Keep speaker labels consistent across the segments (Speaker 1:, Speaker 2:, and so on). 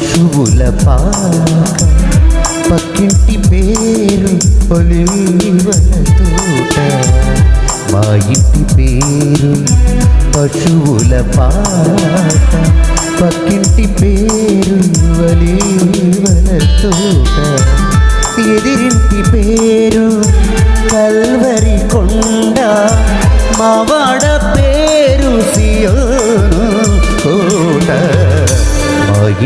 Speaker 1: శిశువుల పాక పక్కింటి పేరు ఒలివల తోట. మా ఇంటి పేరు పశువుల పాక పక్కింటి పేరు ఒలివల తోట. ఎదిరింటి పేరు కల్వరి కొండ మావాడ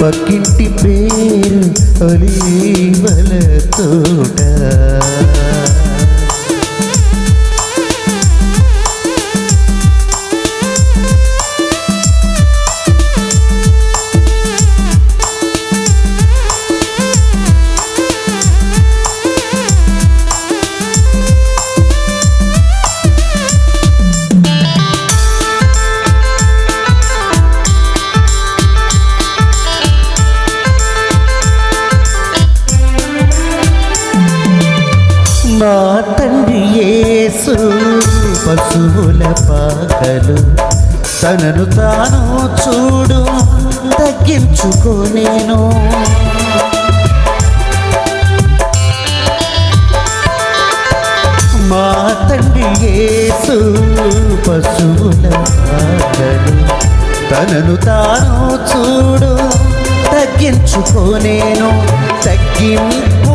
Speaker 1: పక్కింటి పేరు ఒలీవల తండ్రి యేసు పశువుల పాకలు తనను తాను చూడు తగ్గించుకోనేను మా తండ్రి యేసు పశువుల పాకలు తనను తాను చూడు తగ్గించుకోనేను తగ్గింపు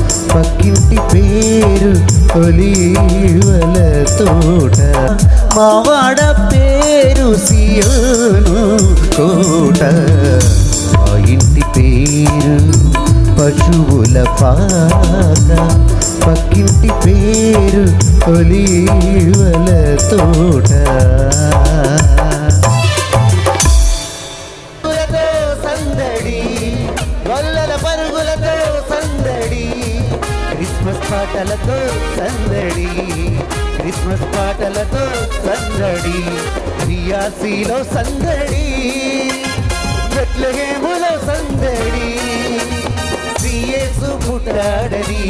Speaker 1: పక్కింటి పేరు ఒలీవల తోట. మావాడ పేరు సియోను కోట. మా ఇంటి పేరు పశువుల పాక. పక్కింటి పేరు ఒలీవల తోట. పాటలతో సందడి క్రిస్మస్ పాటలతో సందడి రియాసీలో సందడి బెత్లహేములో సందడి శ్రీయేసు పుట్టాడని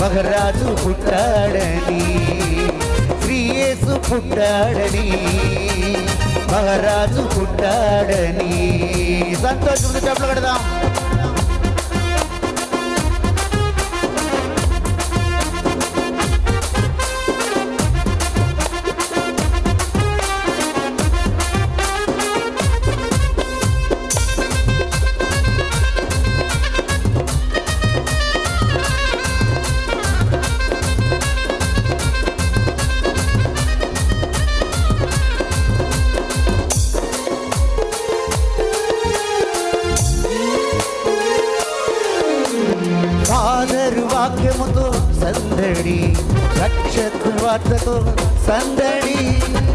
Speaker 1: మగరాజు పుట్టాడని శ్రీయేసు పుట్టాడని మహారాజు పుట్టాడని. సంతోషం చెప్పలు కడదాం. సందడి రక్షకు సందడి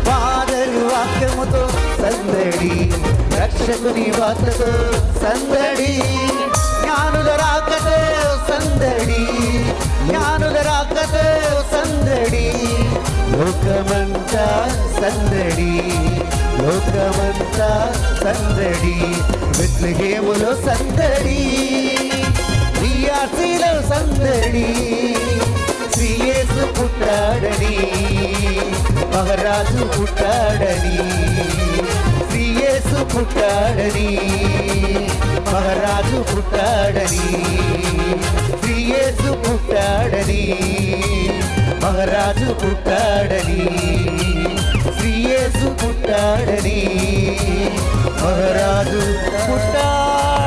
Speaker 1: పాదరు వాక్యముతో సందడి రక్షకుని వార్తతో సందడి. జ్ఞానుల రాకతో సందడి జ్ఞానుల రాకతో సందడి. లోకమంతా సందడి లోకమంతా సందడి బెత్లహేములో సందడి. రియాసిలో సందడి శ్రీయేసు పుట్టాడని మహారాజు పుట్టాడని శ్రీయేసు పుట్టాడని మహారాజు పుట్టాడని శ్రీ శ్రీయేసు పుట్టాడని మహారాజు పుట్టాడని శ్రీయేసు పుట్టాడని మహారాజు పుట్టాడు